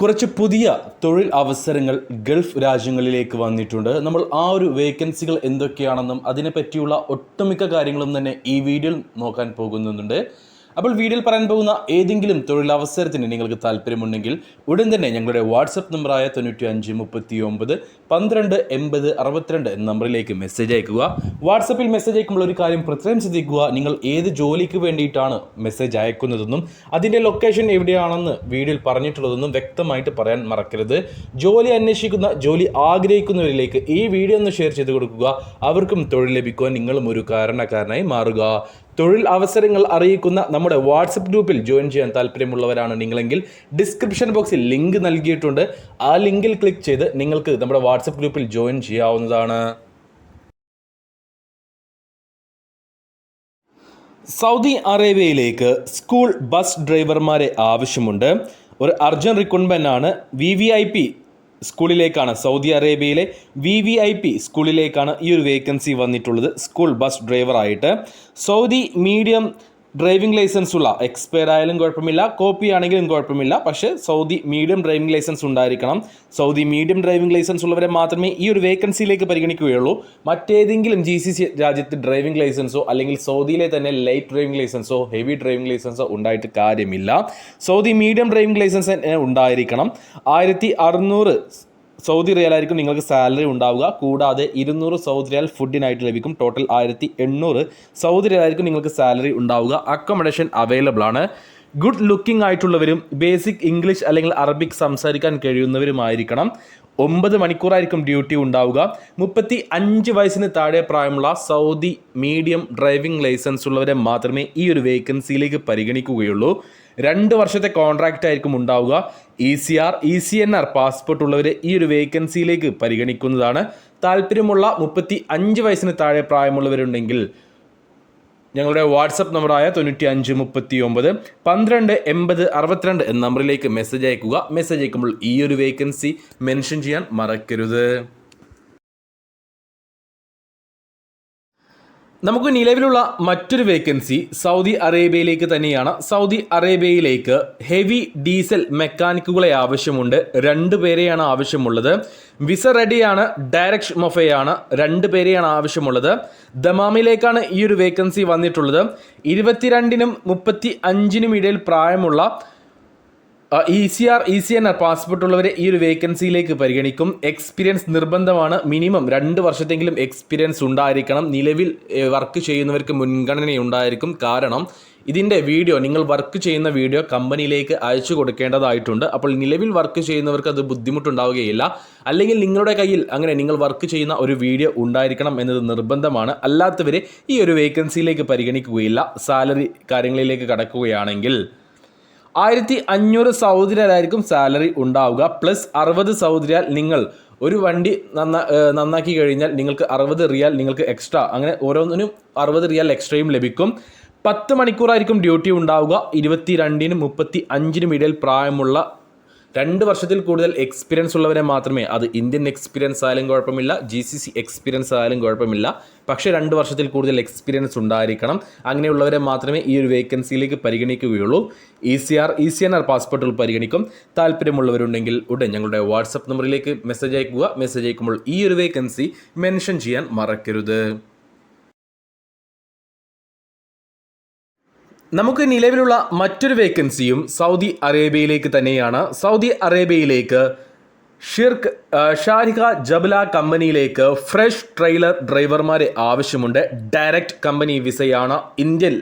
കുറച്ച് പുതിയ തൊഴിൽ അവസരങ്ങൾ ഗൾഫ് രാജ്യങ്ങളിലേക്ക് വന്നിട്ടുണ്ട്. നമ്മൾ ആ ഒരു വേക്കൻസികൾ എന്തൊക്കെയാണെന്നും അതിനെപ്പറ്റിയുള്ള ഒട്ടുമിക്ക കാര്യങ്ങളും തന്നെ ഈ വീഡിയോയിൽ നോക്കാൻ പോകുന്നുണ്ട്. അപ്പോൾ വീഡിയോയിൽ പറയാൻ പോകുന്ന ഏതെങ്കിലും തൊഴിലവസരത്തിന് നിങ്ങൾക്ക് താല്പര്യമുണ്ടെങ്കിൽ ഉടൻ തന്നെ ഞങ്ങളുടെ വാട്സപ്പ് നമ്പറായ തൊണ്ണൂറ്റി അഞ്ച് മുപ്പത്തി ഒമ്പത് പന്ത്രണ്ട് എൺപത് അറുപത്തിരണ്ട് എന്ന നമ്പറിലേക്ക് മെസ്സേജ് അയക്കുക. വാട്സപ്പിൽ മെസ്സേജ് അയക്കുമ്പോൾ ഒരു കാര്യം പ്രത്യേകം ശ്രദ്ധിക്കുക. നിങ്ങൾ ഏത് ജോലിക്ക് വേണ്ടിയിട്ടാണ് മെസ്സേജ് അയക്കുന്നതെന്നും അതിന്റെ ലൊക്കേഷൻ എവിടെയാണെന്ന് വീഡിയോയിൽ പറഞ്ഞിട്ടുള്ളതെന്നും വ്യക്തമായിട്ട് പറയാൻ മറക്കരുത്. ജോലി അന്വേഷിക്കുന്ന ജോലി ആഗ്രഹിക്കുന്നവരിലേക്ക് ഈ വീഡിയോ ഒന്ന് ഷെയർ ചെയ്ത് കൊടുക്കുക. അവർക്കും തൊഴിൽ ലഭിക്കുവാൻ നിങ്ങളും ഒരു കാരണക്കാരനായി മാറുക. തൊഴിൽ അവസരങ്ങൾ അറിയിക്കുന്ന നമ്മുടെ വാട്സപ്പ് ഗ്രൂപ്പിൽ ജോയിൻ ചെയ്യാൻ താല്പര്യമുള്ളവരാണ് നിങ്ങളെങ്കിൽ ഡിസ്ക്രിപ്ഷൻ ബോക്സിൽ ലിങ്ക് നൽകിയിട്ടുണ്ട്. ആ ലിങ്കിൽ ക്ലിക്ക് ചെയ്ത് നിങ്ങൾക്ക് നമ്മുടെ വാട്സപ്പ് ഗ്രൂപ്പിൽ ജോയിൻ ചെയ്യാവുന്നതാണ്. സൗദി അറേബ്യയിലേക്ക് സ്കൂൾ ബസ് ഡ്രൈവർമാരെ ആവശ്യമുണ്ട്. ഒരു അർജൻ റിക്രൂട്ട്മെന്റ് ആണ്. വി വി ഐ പി സ്കൂളിലേക്കാണ് സൗദി അറേബ്യയിലെ വി വി ഐ പി സ്കൂളിലേക്കാണ് ഈ ഒരു വേക്കൻസി വന്നിട്ടുള്ളത് സ്കൂൾ ബസ് ഡ്രൈവറായിട്ട്. സൗദി മീഡിയം ഡ്രൈവിംഗ് ലൈസൻസ് ഉള്ള എക്സ്പയർ ആയാലും കുഴപ്പമില്ല കോപ്പി ആണെങ്കിലും കുഴപ്പമില്ല. പക്ഷേ സൗദി മീഡിയം ഡ്രൈവിംഗ് ലൈസൻസ് ഉണ്ടായിരിക്കണം. സൗദി മീഡിയം ഡ്രൈവിംഗ് ലൈസൻസ് ഉള്ളവരെ മാത്രമേ ഈ ഒരു വേക്കൻസിയിലേക്ക് പരിഗണിക്കുകയുള്ളൂ. മറ്റേതെങ്കിലും ജി സി സി രാജ്യത്ത് ഡ്രൈവിംഗ് ലൈസൻസോ അല്ലെങ്കിൽ സൗദിയിലെ തന്നെ ലൈറ്റ് ഡ്രൈവിംഗ് ലൈസൻസോ ഹെവി ഡ്രൈവിംഗ് ലൈസൻസോ ഉണ്ടായിട്ട് കാര്യമില്ല. സൗദി മീഡിയം ഡ്രൈവിംഗ് ലൈസൻസ് ഉണ്ടായിരിക്കണം. ആയിരത്തി അറുന്നൂറ് സൗദി റിയാലായിരിക്കും നിങ്ങൾക്ക് സാലറി ഉണ്ടാവുക. കൂടാതെ ഇരുന്നൂറ് സൗദി റിയാൽ ഫുഡിനായിട്ട് ലഭിക്കും. ടോട്ടൽ ആയിരത്തി എണ്ണൂറ് സൗദി റിയാലായിരിക്കും നിങ്ങൾക്ക് സാലറി ഉണ്ടാവുക. അക്കോമഡേഷൻ അവൈലബിൾ ആണ്. ഗുഡ് ലുക്കിംഗ് ആയിട്ടുള്ളവരും ബേസിക് ഇംഗ്ലീഷ് അല്ലെങ്കിൽ അറബിക് സംസാരിക്കാൻ കഴിയുന്നവരുമായിരിക്കണം. ഒമ്പത് മണിക്കൂറായിരിക്കും ഡ്യൂട്ടി ഉണ്ടാവുക. മുപ്പത്തി അഞ്ച് വയസ്സിന് താഴെ പ്രായമുള്ള സൗദി മീഡിയം ഡ്രൈവിംഗ് ലൈസൻസ് ഉള്ളവരെ മാത്രമേ ഈ ഒരു വേക്കൻസിയിലേക്ക് പരിഗണിക്കുകയുള്ളൂ. രണ്ട് വർഷത്തെ കോൺട്രാക്റ്റ് ആയിരിക്കും ഉണ്ടാവുക. E C R E C N R passport ഉള്ളവരെ ഈ ഒരു വേക്കൻസിയിലേക്ക് പരിഗണിക്കുന്നതാണ്. താല്പര്യമുള്ള മുപ്പത്തി അഞ്ച് വയസ്സിന് താഴെ പ്രായമുള്ളവരുണ്ടെങ്കിൽ ഞങ്ങളുടെ വാട്സപ്പ് നമ്പറായ തൊണ്ണൂറ്റി അഞ്ച് മുപ്പത്തി ഒമ്പത് പന്ത്രണ്ട് എൺപത് അറുപത്തിരണ്ട് എന്ന നമ്പറിലേക്ക് മെസ്സേജ് അയക്കുക. മെസ്സേജ് അയക്കുമ്പോൾ ഈ ഒരു വേക്കൻസി മെൻഷൻ ചെയ്യാൻ മറക്കരുത്. നമുക്ക് നിലവിലുള്ള മറ്റൊരു വേക്കൻസി സൗദി അറേബ്യയിലേക്ക് തന്നെയാണ്. സൗദി അറേബ്യയിലേക്ക് ഹെവി ഡീസൽ മെക്കാനിക്കുകളെ ആവശ്യമുണ്ട്. രണ്ട് പേരെയാണ് ആവശ്യമുള്ളത്. വിസ റെഡിയാണ് ഡയറക്ട് മൊഫയാണ്. രണ്ട് പേരെയാണ് ആവശ്യമുള്ളത്. ദമാമിലേക്കാണ് ഈ ഒരു വേക്കൻസി വന്നിട്ടുള്ളത്. ഇരുപത്തിരണ്ടിനും മുപ്പത്തി അഞ്ചിനും ഇടയിൽ പ്രായമുള്ള E C R E C N R passport ഉള്ളവരെ ഈ ഒരു വേക്കൻസിയിലേക്ക് പരിഗണിക്കും. എക്സ്പീരിയൻസ് നിർബന്ധമാണ്. മിനിമം രണ്ട് വർഷത്തെങ്കിലും എക്സ്പീരിയൻസ് ഉണ്ടായിരിക്കണം. നിലവിൽ വർക്ക് ചെയ്യുന്നവർക്ക് മുൻഗണന ഉണ്ടായിരിക്കും കാരണം ഇതിന്റെ വീഡിയോ നിങ്ങൾ വർക്ക് ചെയ്യുന്ന വീഡിയോ കമ്പനിയിലേക്ക് അയച്ചു കൊടുക്കേണ്ടതായിട്ടുണ്ട്. അപ്പോൾ നിലവിൽ വർക്ക് ചെയ്യുന്നവർക്ക് അത് ബുദ്ധിമുട്ടുണ്ടാവുകയില്ല. അല്ലെങ്കിൽ നിങ്ങളുടെ കയ്യിൽ അങ്ങനെ നിങ്ങൾ വർക്ക് ചെയ്യുന്ന ഒരു വീഡിയോ ഉണ്ടായിരിക്കണം എന്നത് നിർബന്ധമാണ്. അല്ലാത്തവരെ ഈ ഒരു വേക്കൻസിയിലേക്ക് പരിഗണിക്കുകയില്ല. സാലറി കാര്യങ്ങളിലേക്ക് കടക്കുകയാണെങ്കിൽ. ആയിരത്തി അഞ്ഞൂറ് സൗദി സാലറി ഉണ്ടാവുക. പ്ലസ് അറുപത് സൗദി നിങ്ങൾ ഒരു വണ്ടി നന്നാ നന്നാക്കി കഴിഞ്ഞാൽ നിങ്ങൾക്ക് അറുപത് റിയാൽ നിങ്ങൾക്ക് എക്സ്ട്രാ. അങ്ങനെ ഓരോന്നിനും അറുപത് റിയാൽ എക്സ്ട്രയും ലഭിക്കും. പത്ത് മണിക്കൂറായിരിക്കും ഡ്യൂട്ടി ഉണ്ടാവുക. ഇരുപത്തി രണ്ടിനും മുപ്പത്തി അഞ്ചിനും ഇടയിൽ പ്രായമുള്ള രണ്ട് വർഷത്തിൽ കൂടുതൽ എക്സ്പീരിയൻസ് ഉള്ളവരെ മാത്രമേ അത് ഇന്ത്യൻ എക്സ്പീരിയൻസ് ആയാലും കുഴപ്പമില്ല ജി സി സി എക്സ്പീരിയൻസ് ആയാലും കുഴപ്പമില്ല. പക്ഷേ രണ്ട് വർഷത്തിൽ കൂടുതൽ എക്സ്പീരിയൻസ് ഉണ്ടായിരിക്കണം. അങ്ങനെയുള്ളവരെ മാത്രമേ ഈ ഒരു വേക്കൻസിയിലേക്ക് പരിഗണിക്കുകയുള്ളൂ. E C R E C N R പാസ്പോർട്ടുകൾ പരിഗണിക്കും. താല്പര്യമുള്ളവരുണ്ടെങ്കിൽ ഉടൻ ഞങ്ങളുടെ വാട്സപ്പ് നമ്പറിലേക്ക് മെസ്സേജ് അയക്കുക. മെസ്സേജ് അയക്കുമ്പോൾ ഈ ഒരു വേക്കൻസി മെൻഷൻ ചെയ്യാൻ മറക്കരുത്. നമുക്ക് നിലവിലുള്ള മറ്റൊരു വേക്കൻസിയും സൗദി അറേബ്യയിലേക്ക് തന്നെയാണ്. സൗദി അറേബ്യയിലേക്ക് ഷിർക്ക് ഷാരിഖ ജബല കമ്പനിയിലേക്ക് ഫ്രഷ് ട്രെയിലർ ഡ്രൈവർമാരെ ആവശ്യമുണ്ട്. ഡയറക്റ്റ് കമ്പനി വിസയാണ് ഇന്ത്യൻ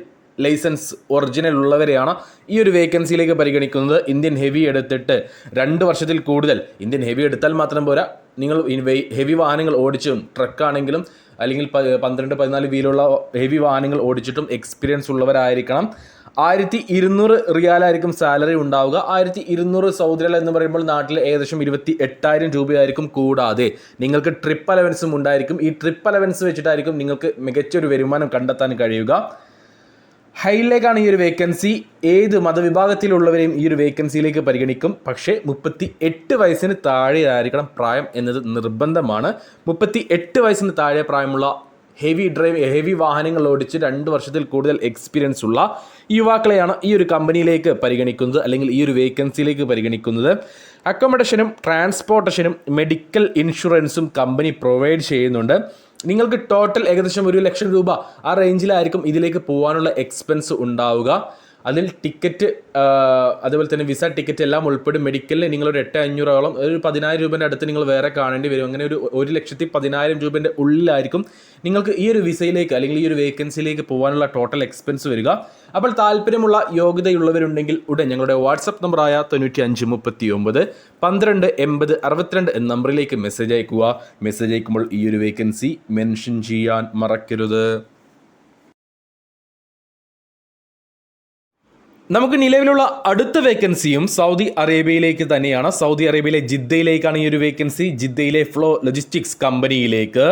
ലൈസൻസ് ഒറിജിനൽ ഉള്ളവരെയാണ് ഈ ഒരു വേക്കൻസിയിലേക്ക് പരിഗണിക്കുന്നത്. ഇന്ത്യൻ ഹെവി എടുത്തിട്ട് രണ്ട് വർഷത്തിൽ കൂടുതൽ. ഇന്ത്യൻ ഹെവി എടുത്താൽ മാത്രം പോരാ. നിങ്ങൾ ഹെവി വാഹനങ്ങൾ ഓടിച്ചും ട്രക്കാണെങ്കിലും അല്ലെങ്കിൽ പന്ത്രണ്ട് പതിനാല് വീലുള്ള ഹെവി വാഹനങ്ങൾ ഓടിച്ചിട്ടും എക്സ്പീരിയൻസ് ഉള്ളവരായിരിക്കണം. ആയിരത്തി ഇരുന്നൂറ് റിയാലായിരിക്കും സാലറി ഉണ്ടാവുക. ആയിരത്തി ഇരുന്നൂറ് സൗദി റിയാൽ എന്ന് പറയുമ്പോൾ നാട്ടിൽ ഏകദേശം ഇരുപത്തി എട്ടായിരം രൂപയായിരിക്കും കൂടാതെ നിങ്ങൾക്ക് ട്രിപ്പ് അലവൻസും ഉണ്ടായിരിക്കും. ഈ ട്രിപ്പ് അലവൻസ് വെച്ചിട്ടായിരിക്കും നിങ്ങൾക്ക് മികച്ചൊരു വരുമാനം കണ്ടെത്താൻ കഴിയുക. ഹൈയിലേക്കാണ് ഈ ഒരു വേക്കൻസി. ഏത് മതവിഭാഗത്തിലുള്ളവരെയും ഈ ഒരു വേക്കൻസിയിലേക്ക് പരിഗണിക്കും. പക്ഷേ മുപ്പത്തി എട്ട് വയസ്സിന് താഴെയായിരിക്കണം പ്രായം എന്നത് നിർബന്ധമാണ്. മുപ്പത്തി എട്ട് വയസ്സിന് താഴെ പ്രായമുള്ള ഹെവി ഡ്രൈവ് ഹെവി വാഹനങ്ങൾ ഓടിച്ച് രണ്ട് വർഷത്തിൽ കൂടുതൽ എക്സ്പീരിയൻസ് ഉള്ള യുവാക്കളെയാണ് ഈ ഒരു കമ്പനിയിലേക്ക് പരിഗണിക്കുന്നത് അല്ലെങ്കിൽ ഈ ഒരു വേക്കൻസിയിലേക്ക് പരിഗണിക്കുന്നത്. അക്കോമഡേഷനും ട്രാൻസ്പോർട്ടേഷനും മെഡിക്കൽ ഇൻഷുറൻസും കമ്പനി പ്രൊവൈഡ് ചെയ്യുന്നുണ്ട്. നിങ്ങൾക്ക് ടോട്ടൽ ഏകദേശം ഒരു ലക്ഷം രൂപ ആ റേഞ്ചിലായിരിക്കും ഇതിലേക്ക് പോകാനുള്ള എക്സ്പെൻസ് ഉണ്ടാവുക. അതിൽ ടിക്കറ്റ് അതുപോലെ തന്നെ വിസ ടിക്കറ്റ് എല്ലാം ഉൾപ്പെടും. മെഡിക്കലിന് നിങ്ങളൊരു എട്ട് അഞ്ഞൂറോളം ഒരു പതിനായിരം രൂപേന്റെ അടുത്ത് നിങ്ങൾ വേറെ കാണേണ്ടി വരും. അങ്ങനെ ഒരു ഒരു ലക്ഷത്തി പതിനായിരം രൂപേന്റെ ഉള്ളിലായിരിക്കും നിങ്ങൾക്ക് ഈ ഒരു വിസയിലേക്ക് അല്ലെങ്കിൽ ഈ ഒരു വേക്കൻസിയിലേക്ക് പോകാനുള്ള ടോട്ടൽ എക്സ്പെൻസ് വരിക. അപ്പോൾ താല്പര്യമുള്ള യോഗ്യതയുള്ളവരുണ്ടെങ്കിൽ ഉടൻ ഞങ്ങളുടെ വാട്സപ്പ് നമ്പറായ തൊണ്ണൂറ്റി അഞ്ച് മുപ്പത്തി ഒമ്പത് പന്ത്രണ്ട് എൺപത് അറുപത്തിരണ്ട് എന്ന നമ്പറിലേക്ക് മെസ്സേജ് അയക്കുക. മെസ്സേജ് അയക്കുമ്പോൾ ഈ ഒരു വേക്കൻസി മെൻഷൻ ചെയ്യാൻ മറക്കരുത്. നമുക്ക് നിലവിലുള്ള അടുത്ത വേക്കൻസിയും സൗദി അറേബ്യയിലേക്ക് തന്നെയാണ്. സൗദി അറേബ്യയിലെ ജിദ്ദയിലേക്കാണ് ഈ ഒരു വേക്കൻസി ജിദ്ദയിലെ ഫ്ലോ ലോജിസ്റ്റിക്സ് കമ്പനിയിലേക്ക്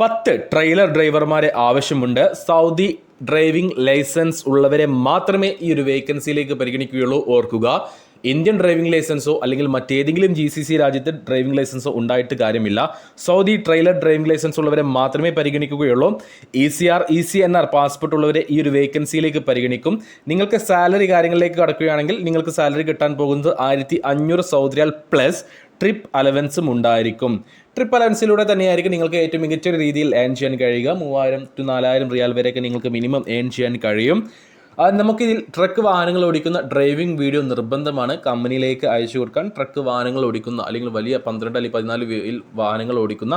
പത്ത് ട്രെയിലർ ഡ്രൈവർമാരെ ആവശ്യമുണ്ട്. സൗദി ഡ്രൈവിംഗ് ലൈസൻസ് ഉള്ളവരെ മാത്രമേ ഈ ഒരു വേക്കൻസിയിലേക്ക് പരിഗണിക്കുകയുള്ളൂ. ഓർക്കുക ഇന്ത്യൻ ഡ്രൈവിംഗ് ലൈസൻസോ അല്ലെങ്കിൽ മറ്റേതെങ്കിലും ജി സി സി രാജ്യത്ത് ഡ്രൈവിംഗ് ലൈസൻസോ ഉണ്ടായിട്ട് കാര്യമില്ല. സൗദി ട്രെയിലർ ഡ്രൈവിംഗ് ലൈസൻസ് ഉള്ളവരെ മാത്രമേ പരിഗണിക്കുകയുള്ളൂ. E C R E C N R passport ഉള്ളവരെ ഈ ഒരു വേക്കൻസിയിലേക്ക് പരിഗണിക്കും. നിങ്ങൾക്ക് സാലറി കാര്യങ്ങളിലേക്ക് കടക്കുകയാണെങ്കിൽ നിങ്ങൾക്ക് സാലറി കിട്ടാൻ പോകുന്നത് ആയിരത്തി അഞ്ഞൂറ് സൗദി റിയാൽ പ്ലസ് ട്രിപ്പ് അലവൻസും ഉണ്ടായിരിക്കും ട്രിപ്പ് അലവൻസിലൂടെ തന്നെയായിരിക്കും നിങ്ങൾക്ക് ഏറ്റവും മികച്ച രീതിയിൽ ഏൺ ചെയ്യാൻ കഴിയുക. മൂവായിരം ടു നാലായിരം റിയാൽ വരെയൊക്കെ നിങ്ങൾക്ക് മിനിമം ഏൺ ചെയ്യാൻ കഴിയും. നമുക്കിതിൽ ട്രക്ക് വാഹനങ്ങൾ ഓടിക്കുന്ന ഡ്രൈവിംഗ് വീഡിയോ നിർബന്ധമാണ്. കമ്പനിയിലേക്ക് അയച്ചു കൊടുക്കാൻ ട്രക്ക് വാഹനങ്ങൾ ഓടിക്കുന്ന അല്ലെങ്കിൽ വലിയ പന്ത്രണ്ട് അല്ലെങ്കിൽ പതിനാല് വാഹനങ്ങൾ ഓടിക്കുന്ന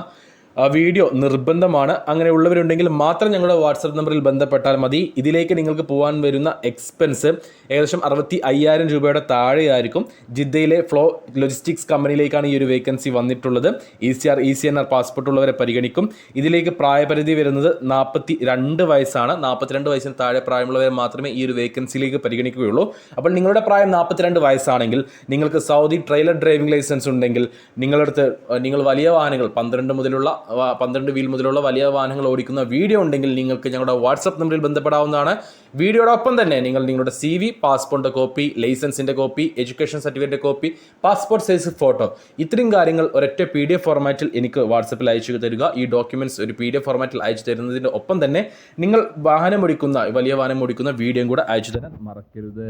വീഡിയോ നിർബന്ധമാണ്. അങ്ങനെ ഉള്ളവരുണ്ടെങ്കിൽ മാത്രം ഞങ്ങളുടെ വാട്സപ്പ് നമ്പറിൽ ബന്ധപ്പെട്ടാൽ മതി. ഇതിലേക്ക് നിങ്ങൾക്ക് പോകാൻ വരുന്ന എക്സ്പെൻസ് ഏകദേശം അറുപത്തി അയ്യായിരം രൂപയുടെ താഴെയായിരിക്കും. ജിദ്ദയിലെ ഫ്ലോ ലോജിസ്റ്റിക്സ് കമ്പനിയിലേക്കാണ് ഈ ഒരു വേക്കൻസി വന്നിട്ടുള്ളത്. E C R E C N R passport ഉള്ളവരെ പരിഗണിക്കും. ഇതിലേക്ക് പ്രായപരിധി വരുന്നത് നാൽപ്പത്തി രണ്ട് വയസ്സാണ്. നാൽപ്പത്തിരണ്ട് വയസ്സിന് താഴെ പ്രായമുള്ളവരെ മാത്രമേ ഈ ഒരു വേക്കൻസിയിലേക്ക് പരിഗണിക്കുകയുള്ളൂ. അപ്പോൾ നിങ്ങളുടെ പ്രായം നാൽപ്പത്തിരണ്ട് വയസ്സാണെങ്കിൽ നിങ്ങൾക്ക് സൗദി ട്രെയിലർ ഡ്രൈവിംഗ് ലൈസൻസ് ഉണ്ടെങ്കിൽ നിങ്ങളടുത്ത് നിങ്ങൾ വലിയ വാഹനങ്ങൾ പന്ത്രണ്ട് മുതലുള്ള പന്ത്രണ്ട് വീൽ മുതലുള്ള വലിയ വാഹനങ്ങൾ ഓടിക്കുന്ന വീഡിയോ ഉണ്ടെങ്കിൽ നിങ്ങൾക്ക് ഞങ്ങളുടെ വാട്സപ്പ് നമ്പറിൽ ബന്ധപ്പെടാവുന്നതാണ്. വീഡിയോടൊപ്പം തന്നെ നിങ്ങൾ നിങ്ങളുടെ C V copy ലൈസൻസിന്റെ copy education certificate copy passport size photo ഇത്രയും കാര്യങ്ങൾ ഒരൊറ്റ പി ഡി എഫ് ഫോർമാറ്റിൽ എനിക്ക് വാട്സപ്പിൽ അയച്ചു തരിക. ഈ ഡോക്യുമെന്റ്സ് ഒരു പി ഡി എഫ് ഫോർമാറ്റിൽ അയച്ചു തരുന്നതിന്റെ ഒപ്പം തന്നെ നിങ്ങൾ വാഹനം ഓടിക്കുന്ന വലിയ വാഹനം ഓടിക്കുന്ന വീഡിയോയും കൂടെ അയച്ചു തരാൻ മറക്കരുത്.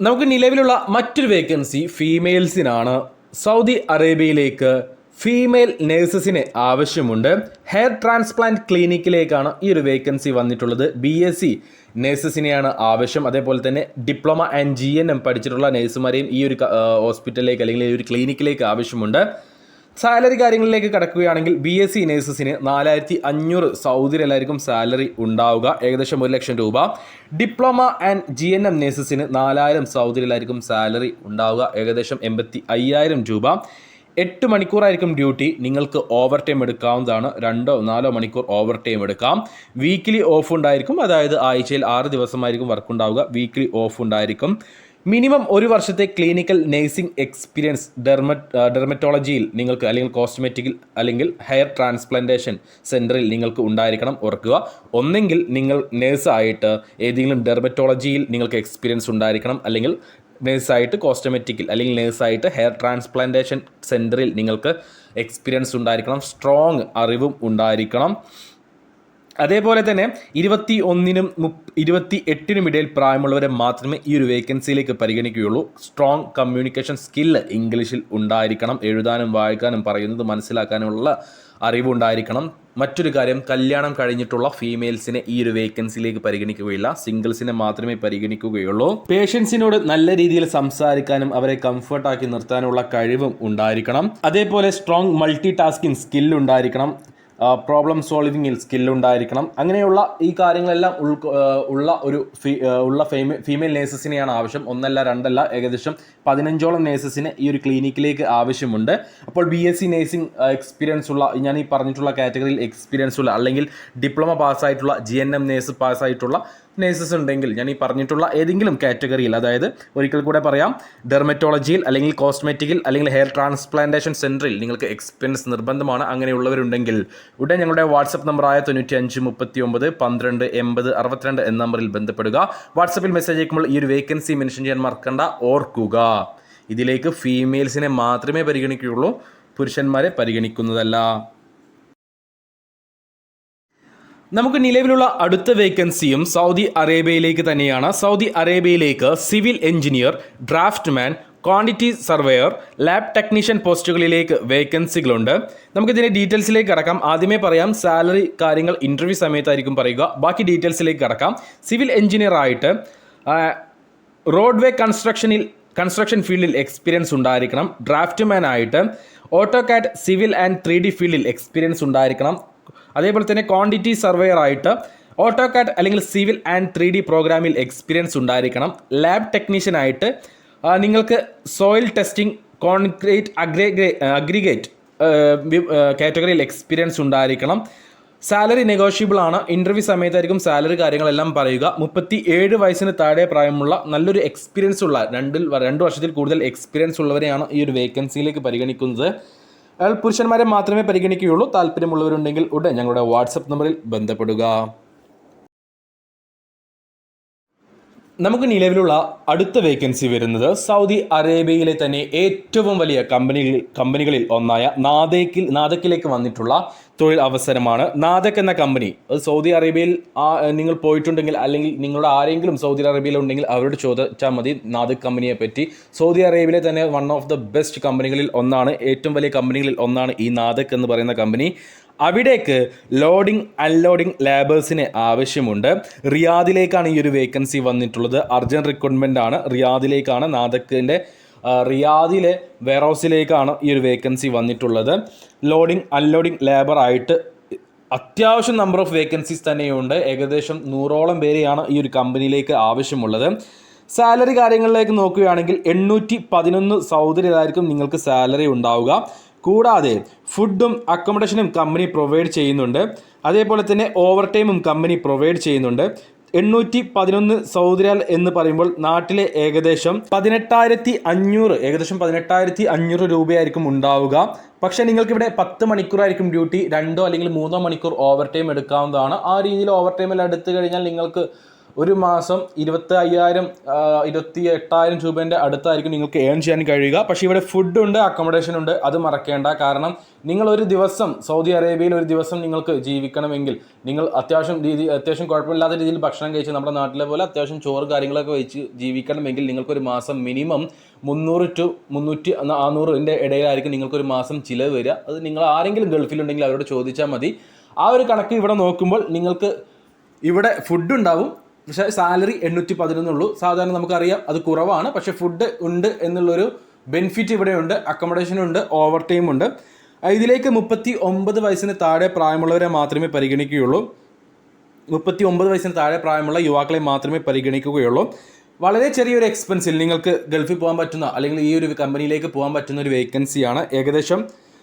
നമുക്ക് നിലവിലുള്ള മറ്റൊരു വേക്കൻസി ഫീമെയിൽസിനാണ് സൗദി അറേബ്യയിലേക്ക് ഫീമെയിൽ നേഴ്സസിന് ആവശ്യമുണ്ട്. ഹെയർ ട്രാൻസ്പ്ലാന്റ് ക്ലിനിക്കിലേക്കാണ് ഈ ഒരു വേക്കൻസി വന്നിട്ടുള്ളത്. ബി എസ് സി നേഴ്സസിനെയാണ് ആവശ്യം. അതേപോലെ തന്നെ diploma and G N M പഠിച്ചിട്ടുള്ള നേഴ്സുമാരെയും ഈ ഒരു ഹോസ്പിറ്റലിലേക്ക് അല്ലെങ്കിൽ ഈ ഒരു ക്ലിനിക്കിലേക്ക് ആവശ്യമുണ്ട്. സാലറി കാര്യങ്ങളിലേക്ക് കടക്കുകയാണെങ്കിൽ ബി എസ് സി നേഴ്സസിന് നാലായിരത്തി അഞ്ഞൂറ് സൗദിയിലായിരിക്കും സാലറി ഉണ്ടാവുക. ഏകദേശം ഒരു ലക്ഷം രൂപ. Diploma and G N M നേഴ്സസിന് നാലായിരം സൗദിയിലായിരിക്കും സാലറി ഉണ്ടാവുക. ഏകദേശം എൺപത്തി അയ്യായിരം രൂപ. എട്ട് മണിക്കൂറായിരിക്കും ഡ്യൂട്ടി. നിങ്ങൾക്ക് ഓവർ ടൈം എടുക്കാവുന്നതാണ്. രണ്ടോ നാലോ മണിക്കൂർ ഓവർ ടൈം എടുക്കാം. വീക്കിലി ഓഫ് ഉണ്ടായിരിക്കും. അതായത് ആഴ്ചയിൽ ആറ് ദിവസമായിരിക്കും വർക്ക് ഉണ്ടാവുക. വീക്കിലി ഓഫ് ഉണ്ടായിരിക്കും. മിനിമം ഒരു വർഷത്തെ ക്ലിനിക്കൽ നേഴ്സിംഗ് എക്സ്പീരിയൻസ് ഡെർമ ഡെർമറ്റോളജിയിൽ നിങ്ങൾക്ക് അല്ലെങ്കിൽ കോസ്മെറ്റിക്കിൽ അല്ലെങ്കിൽ ഹെയർ ട്രാൻസ്പ്ലാന്റേഷൻ സെന്ററിൽ നിങ്ങൾക്ക് ഉണ്ടായിരിക്കണം ഓർക്കുക. ഒന്നെങ്കിൽ നിങ്ങൾ നേഴ്സായിട്ട് ഏതെങ്കിലും ഡെർമറ്റോളജിയിൽ നിങ്ങൾക്ക് എക്സ്പീരിയൻസ് ഉണ്ടായിരിക്കണം. അല്ലെങ്കിൽ നേഴ്സായിട്ട് കോസ്റ്റമെറ്റിക്കിൽ അല്ലെങ്കിൽ നേഴ്സായിട്ട് ഹെയർ ട്രാൻസ്പ്ലാന്റേഷൻ സെന്ററിൽ നിങ്ങൾക്ക് എക്സ്പീരിയൻസ് ഉണ്ടായിരിക്കണം. സ്ട്രോങ് അറിവും ഉണ്ടായിരിക്കണം. അതേപോലെ തന്നെ ഇരുപത്തി ഒന്നിനും ഇരുപത്തി എട്ടിനും ഇടയിൽ പ്രായമുള്ളവരെ മാത്രമേ ഈ ഒരു വേക്കൻസിയിലേക്ക് പരിഗണിക്കുകയുള്ളൂ. സ്ട്രോങ് കമ്മ്യൂണിക്കേഷൻ സ്കില്ല് ഇംഗ്ലീഷിൽ ഉണ്ടായിരിക്കണം. എഴുതാനും വായിക്കാനും പറയുന്നത് മനസ്സിലാക്കാനുമുള്ള അറിവുണ്ടായിരിക്കണം. മറ്റൊരു കാര്യം കല്യാണം കഴിഞ്ഞിട്ടുള്ള ഫീമെയിൽസിനെ ഈ ഒരു വേക്കൻസിയിലേക്ക് പരിഗണിക്കുകയില്ല. സിംഗിൾസിനെ മാത്രമേ പരിഗണിക്കുകയുള്ളൂ. പേഷ്യൻസിനോട് നല്ല രീതിയിൽ സംസാരിക്കാനും അവരെ കംഫർട്ടാക്കി നിർത്താനുള്ള കഴിവും ഉണ്ടായിരിക്കണം. അതേപോലെ സ്ട്രോങ് മൾട്ടി ടാസ്കിങ് സ്കിൽ ഉണ്ടായിരിക്കണം. പ്രോബ്ലം സോൾവിങ്ങിൽ സ്കില്ലുണ്ടായിരിക്കണം അങ്ങനെയുള്ള ഈ കാര്യങ്ങളെല്ലാം ഉൾ ഉള്ള ഒരു ഉള്ള ഫീമെ ഫീമെയിൽ നേഴ്സസിനെയാണ് ആവശ്യം. ഒന്നല്ല രണ്ടല്ല ഏകദേശം പതിനഞ്ചോളം നേഴ്സസിന് ഈ ഒരു ക്ലിനിക്കിലേക്ക് ആവശ്യമുണ്ട്. അപ്പോൾ B S C nursing experience ഉള്ള ഞാൻ ഈ പറഞ്ഞിട്ടുള്ള കാറ്റഗറിയിൽ എക്സ്പീരിയൻസ് ഉള്ള അല്ലെങ്കിൽ ഡിപ്ലോമ പാസ്സായിട്ടുള്ള ജി എൻ എം നേഴ്സ് പാസ്സായിട്ടുള്ള നേഴ്സസ് ഉണ്ടെങ്കിൽ ഞാൻ ഈ പറഞ്ഞിട്ടുള്ള ഏതെങ്കിലും കാറ്റഗറിയിൽ അതായത് ഒരിക്കൽ കൂടെ പറയാം ഡെർമറ്റോളജിയിൽ അല്ലെങ്കിൽ കോസ്മെറ്റിക്കിൽ അല്ലെങ്കിൽ ഹെയർ ട്രാൻസ്പ്ലാന്റേഷൻ സെന്ററിൽ നിങ്ങൾക്ക് എക്സ്പീരിയൻസ് നിർബന്ധമാണ് അങ്ങനെയുള്ളവരുണ്ടെങ്കിൽ ഉടൻ ഞങ്ങളുടെ വാട്സപ്പ് നമ്പറായ തൊണ്ണൂറ്റി അഞ്ച് മുപ്പത്തി ഒമ്പത് പന്ത്രണ്ട് എൺപത് അറുപത്തിരണ്ട് എന്ന നമ്പറിൽ ബന്ധപ്പെടുക. വാട്സപ്പിൽ മെസ്സേജ് അയക്കുമ്പോൾ ഈ ഒരു വേക്കൻസി മെൻഷൻ ചെയ്യാൻ മറക്കണ്ട ഓർക്കുക. ഇതിലേക്ക് ഫീമെയിൽസിനെ മാത്രമേ പരിഗണിക്കുകയുള്ളൂ പുരുഷന്മാരെ പരിഗണിക്കുന്നതല്ല. നമുക്ക് നിലവിലുള്ള അടുത്ത വേക്കൻസിയും സൗദി അറേബ്യയിലേക്ക് തന്നെയാണ്. Saudi അറേബ്യയിലേക്ക് civil engineer draftsman quantity surveyor lab technician പോസ്റ്റുകളിലേക്ക് വേക്കൻസികളുണ്ട് നമുക്കിതിന്റെ ഡീറ്റെയിൽസിലേക്ക് കടക്കാം. ആദ്യമേ പറയാം സാലറി കാര്യങ്ങൾ ഇന്റർവ്യൂ സമയത്തായിരിക്കും പറയുക. ബാക്കി ഡീറ്റെയിൽസിലേക്ക് കടക്കാം. സിവിൽ എഞ്ചിനീയർ ആയിട്ട് റോഡ്വേ കൺസ്ട്രക്ഷനിൽ കൺസ്ട്രക്ഷൻ ഫീൽഡിൽ എക്സ്പീരിയൻസ് ഉണ്ടായിരിക്കണം. ഡ്രാഫ്റ്റ്മാൻ ആയിട്ട് AutoCAD civil and three ഫീൽഡിൽ എക്സ്പീരിയൻസ് ഉണ്ടായിരിക്കണം. അതേപോലെ തന്നെ ക്വാണ്ടിറ്റി സർവേയർ ആയിട്ട് ഓട്ടോ കാറ്റ് അല്ലെങ്കിൽ സിവിൽ ആൻഡ് ത്രീ ഡി പ്രോഗ്രാമിൽ എക്സ്പീരിയൻസ് ഉണ്ടായിരിക്കണം. ലാബ് ടെക്നീഷ്യൻ ആയിട്ട് നിങ്ങൾക്ക് സോയിൽ ടെസ്റ്റിംഗ് കോൺക്രീറ്റ് അഗ്രേ അഗ്രിഗേറ്റ് കാറ്റഗറിയിൽ എക്സ്പീരിയൻസ് ഉണ്ടായിരിക്കണം. സാലറി നെഗോഷ്യബിൾ ആണ്. ഇന്റർവ്യൂ സമയത്തായിരിക്കും സാലറി കാര്യങ്ങളെല്ലാം പറയുക. മുപ്പത്തി ഏഴ് വയസ്സിന് താഴെ പ്രായമുള്ള നല്ലൊരു എക്സ്പീരിയൻസ് ഉള്ള രണ്ടിൽ രണ്ട് വർഷത്തിൽ കൂടുതൽ എക്സ്പീരിയൻസ് ഉള്ളവരെയാണ് ഈ ഒരു വേക്കൻസിയിലേക്ക് പരിഗണിക്കുന്നത്. അയാൾ പുരുഷന്മാരെ മാത്രമേ പരിഗണിക്കുകയുള്ളൂ. താല്പര്യമുള്ളവരുണ്ടെങ്കിൽ ഉടൻ ഞങ്ങളുടെ വാട്സപ്പ് നമ്പറിൽ ബന്ധപ്പെടുക. നമുക്ക് നിലവിലുള്ള അടുത്ത വേക്കൻസി വരുന്നത് സൗദി അറേബ്യയിലെ തന്നെ ഏറ്റവും വലിയ കമ്പനികളിൽ കമ്പനികളിൽ ഒന്നായ നാദക്കിൽ നാദക്കിലേക്ക് വന്നിട്ടുള്ള തൊഴിൽ അവസരമാണ് നാദക് എന്ന കമ്പനി. അത് സൗദി അറേബ്യയിൽ നിങ്ങൾ പോയിട്ടുണ്ടെങ്കിൽ അല്ലെങ്കിൽ നിങ്ങളുടെ ആരെങ്കിലും സൗദി അറേബ്യയിൽ ഉണ്ടെങ്കിൽ അവരോട് ചോദിച്ചാൽ മതി നാദക് കമ്പനിയെ പറ്റി. സൗദി അറേബ്യയിലെ തന്നെ വൺ ഓഫ് ദ ബെസ്റ്റ് കമ്പനികളിൽ ഒന്നാണ് ഏറ്റവും വലിയ കമ്പനികളിൽ ഒന്നാണ് ഈ നാദക് എന്ന് പറയുന്ന കമ്പനി. അവിടേക്ക് ലോഡിംഗ് അൺലോഡിംഗ് ലേബേഴ്സിന് ആവശ്യമുണ്ട്. റിയാദിലേക്കാണ് ഈ ഒരു വേക്കൻസി വന്നിട്ടുള്ളത്. അർജന്റ് റിക്രൂട്ട്മെന്റ് ആണ്. റിയാദിലേക്കാണ് നാദക്കിന്റെ റിയാദിലെ വെയർഹൗസിലേക്കാണ് ഈ ഒരു വേക്കൻസി വന്നിട്ടുള്ളത്. ലോഡിംഗ് അൺലോഡിംഗ് ലേബർ ആയിട്ട് അത്യാവശ്യം നമ്പർ ഓഫ് വേക്കൻസീസ് തന്നെയുണ്ട്. ഏകദേശം നൂറോളം പേരെയാണ് ഈ ഒരു കമ്പനിയിലേക്ക് ആവശ്യമുള്ളത്. സാലറി കാര്യങ്ങളിലേക്ക് നോക്കുകയാണെങ്കിൽ എണ്ണൂറ്റി പതിനൊന്ന് സൗദരിയായിരിക്കും നിങ്ങൾക്ക് സാലറി ഉണ്ടാവുക. കൂടാതെ ഫുഡും അക്കോമഡേഷനും കമ്പനി പ്രൊവൈഡ് ചെയ്യുന്നുണ്ട്. അതേപോലെ തന്നെ ഓവർ ടൈമും കമ്പനി പ്രൊവൈഡ് ചെയ്യുന്നുണ്ട്. എണ്ണൂറ്റി പതിനൊന്ന് സൗദിരാൽ എന്ന് പറയുമ്പോൾ നാട്ടിലെ ഏകദേശം പതിനെട്ടായിരത്തി അഞ്ഞൂറ് ഏകദേശം പതിനെട്ടായിരത്തി അഞ്ഞൂറ് രൂപയായിരിക്കും ഉണ്ടാവുക. പക്ഷേ നിങ്ങൾക്കിവിടെ പത്ത് മണിക്കൂറായിരിക്കും ഡ്യൂട്ടി രണ്ടോ അല്ലെങ്കിൽ മൂന്നോ മണിക്കൂർ ഓവർ ടൈം എടുക്കാവുന്നതാണ്. ആ രീതിയിൽ ഓവർ ടൈമെല്ലാം എടുത്തു കഴിഞ്ഞാൽ നിങ്ങൾക്ക് ഒരു മാസം ഇരുപത്തി അയ്യായിരം ഇരുപത്തി എട്ടായിരം രൂപേന്റെ അടുത്തായിരിക്കും നിങ്ങൾക്ക് ഏൺ ചെയ്യാൻ കഴിയുക. പക്ഷേ ഇവിടെ ഫുഡ് ഉണ്ട് അക്കോമഡേഷൻ ഉണ്ട് അത് മറക്കേണ്ട. കാരണം നിങ്ങൾ ഒരു ദിവസം സൗദി അറേബ്യയിൽ ഒരു ദിവസം നിങ്ങൾക്ക് ജീവിക്കണമെങ്കിൽ നിങ്ങൾ അത്യാവശ്യം രീതി അത്യാവശ്യം കുഴപ്പമില്ലാത്ത രീതിയിൽ ഭക്ഷണം കഴിച്ച് നമ്മുടെ നാട്ടിലെ പോലെ അത്യാവശ്യം ചോറ് കാര്യങ്ങളൊക്കെ വെച്ച് ജീവിക്കണമെങ്കിൽ നിങ്ങൾക്കൊരു മാസം മിനിമം മുന്നൂറ് ടു മുന്നൂറ്റി നാനൂറിന്റെ ഇടയിലായിരിക്കും നിങ്ങൾക്കൊരു മാസം ചിലവ് വരിക. അത് നിങ്ങൾ ആരെങ്കിലും ഗൾഫിലുണ്ടെങ്കിൽ അവരോട് ചോദിച്ചാൽ മതി. ആ ഒരു കണക്ക് ഇവിടെ നോക്കുമ്പോൾ നിങ്ങൾക്ക് ഇവിടെ ഫുഡ് ഉണ്ടാവും പക്ഷേ സാലറി എണ്ണൂറ്റി പതിനൊന്നുള്ളൂ സാധാരണ നമുക്കറിയാം അത് കുറവാണ്. പക്ഷേ ഫുഡ് ഉണ്ട് എന്നുള്ളൊരു ബെനിഫിറ്റ് ഇവിടെയുണ്ട്. അക്കോമഡേഷൻ ഉണ്ട് ഓവർ ടൈം ഉണ്ട് ഇതിലേക്ക് മുപ്പത്തി ഒമ്പത് വയസ്സിന് താഴെ പ്രായമുള്ളവരെ മാത്രമേ പരിഗണിക്കുകയുള്ളൂ. മുപ്പത്തി ഒമ്പത് വയസ്സിന് താഴെ പ്രായമുള്ള യുവാക്കളെ മാത്രമേ പരിഗണിക്കുകയുള്ളൂ. വളരെ ചെറിയൊരു എക്സ്പെൻസിൽ നിങ്ങൾക്ക് ഗൾഫിൽ പോകാൻ പറ്റുന്ന അല്ലെങ്കിൽ ഈ ഒരു കമ്പനിയിലേക്ക് പോകാൻ പറ്റുന്ന ഒരു വേക്കൻസിയാണ് ഏകദേശം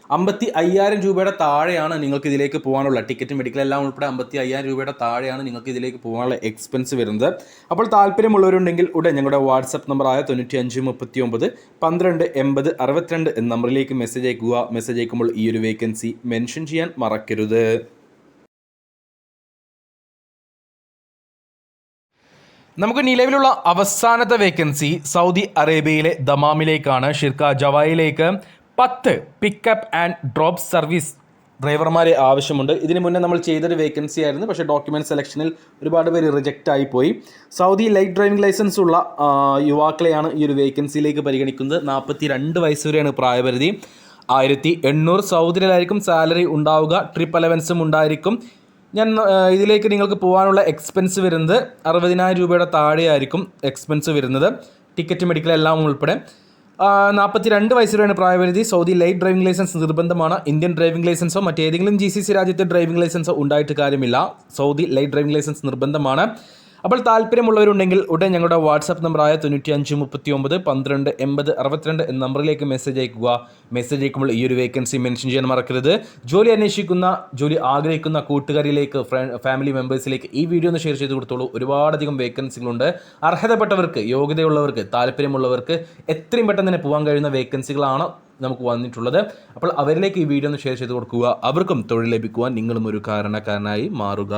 അമ്പത്തി അയ്യായിരം രൂപയുടെ താഴെയാണ് നിങ്ങൾക്ക് ഇതിലേക്ക് പോകാനുള്ള ടിക്കറ്റ് മെഡിക്കൽ എല്ലാം ഉൾപ്പെടെ അമ്പത്തി അയ്യായിരം രൂപയുടെ താഴെയാണ് നിങ്ങൾക്ക് ഇതിലേക്ക് പോകാനുള്ള എക്സ്പെൻസ് വരുന്നത്. അപ്പോൾ താല്പര്യമുള്ളവരുണ്ടെങ്കിൽ ഉടൻ ഞങ്ങളുടെ വാട്സപ്പ് നമ്പറായ തൊണ്ണൂറ്റി അഞ്ച് മുപ്പത്തി ഒമ്പത് പന്ത്രണ്ട് എൺപത് അറുപത്തിരണ്ട് എന്ന നമ്പറിലേക്ക് മെസ്സേജ് അയക്കുക. മെസ്സേജ് അയക്കുമ്പോൾ ഈ ഒരു വേക്കൻസി മെൻഷൻ ചെയ്യാൻ മറക്കരുത്. നമുക്ക് നിലവിലുള്ള അവസാനത്തെ വേക്കൻസി സൗദി അറേബ്യയിലെ ദമാമിലേക്കാണ് ഷിർക്ക ജവായിലേക്ക്. പത്ത് പിക്കപ്പ് ആൻഡ് ഡ്രോപ്പ് സർവീസ് ഡ്രൈവർമാരെ ആവശ്യമുണ്ട്. ഇതിനു മുന്നേ നമ്മൾ ചെയ്തൊരു വേക്കൻസി ആയിരുന്നു. പക്ഷേ ഡോക്യുമെന്റ് സെലക്ഷനിൽ ഒരുപാട് പേര് റിജക്റ്റ് ആയിപ്പോയി പോയി. സൗദി ലൈറ്റ് ഡ്രൈവിംഗ് ലൈസൻസ് ഉള്ള യുവാക്കളെയാണ് ഈ ഒരു വേക്കൻസിയിലേക്ക് പരിഗണിക്കുന്നത്. നാൽപ്പത്തി രണ്ട് വയസ്സ് വരെയാണ് പ്രായപരിധി. ആയിരത്തി എണ്ണൂറ് സൗദിയിലായിരിക്കും സാലറി ഉണ്ടാവുക. ട്രിപ്പ് അലവൻസും ഉണ്ടായിരിക്കും. ഞാൻ ഇതിലേക്ക് നിങ്ങൾക്ക് പോകാനുള്ള എക്സ്പെൻസ് വരുന്നത് അറുപതിനായിരം രൂപയുടെ താഴെയായിരിക്കും എക്സ്പെൻസ് വരുന്നത്. ടിക്കറ്റ് മെഡിക്കൽ എല്ലാം ഉൾപ്പെടെ. നാൽപ്പത്തി രണ്ട് വയസ്സ് വരെയാണ് പ്രായപരിധി. സൗദി ലൈറ്റ് ഡ്രൈവിംഗ് ലൈസൻസ് നിർബന്ധമാണ്. ഇന്ത്യൻ ഡ്രൈവിംഗ് ലൈസൻസോ മറ്റേതെങ്കിലും ജി സി സി രാജ്യത്തെ ഡ്രൈവിംഗ് ലൈസൻസോ ഉണ്ടായിട്ട് കാര്യമില്ല. സൗദി ലൈറ്റ് ഡ്രൈവിംഗ് ലൈസൻസ് നിർബന്ധമാണ്. അപ്പോൾ താല്പര്യമുള്ളവരുണ്ടെങ്കിൽ ഉടൻ ഞങ്ങളുടെ വാട്സാപ്പ് നമ്പറായ തൊണ്ണൂറ്റി അഞ്ച് മുപ്പത്തി ഒമ്പത് പന്ത്രണ്ട് എൺപത് അറുപത്തിരണ്ട് എന്ന നമ്പറിലേക്ക് മെസ്സേജ് അയക്കുക. മെസ്സേജ് അയക്കുമ്പോൾ ഈ ഒരു വേക്കൻസി മെൻഷൻ ചെയ്യാൻ മറക്കരുത്. ജോലി അന്വേഷിക്കുന്ന ജോലി ആഗ്രഹിക്കുന്ന കൂട്ടുകാരിലേക്ക് ഫാമിലി മെമ്പേഴ്സിലേക്ക് ഈ വീഡിയോ ഒന്ന് ഷെയർ ചെയ്ത് കൊടുത്തോളൂ. ഒരുപാടധികം വേക്കൻസികളുണ്ട് അർഹതപ്പെട്ടവർക്ക് യോഗ്യതയുള്ളവർക്ക് താല്പര്യമുള്ളവർക്ക് എത്രയും പെട്ടെന്ന് തന്നെ പോകാൻ കഴിയുന്ന വേക്കൻസികളാണ് നമുക്ക് വന്നിട്ടുള്ളത്. അപ്പോൾ അവരിലേക്ക് ഈ വീഡിയോ ഒന്ന് ഷെയർ ചെയ്ത് കൊടുക്കുക. അവർക്കും തൊഴിൽ ലഭിക്കുവാൻ നിങ്ങളും ഒരു കാരണക്കാരനായി മാറുക.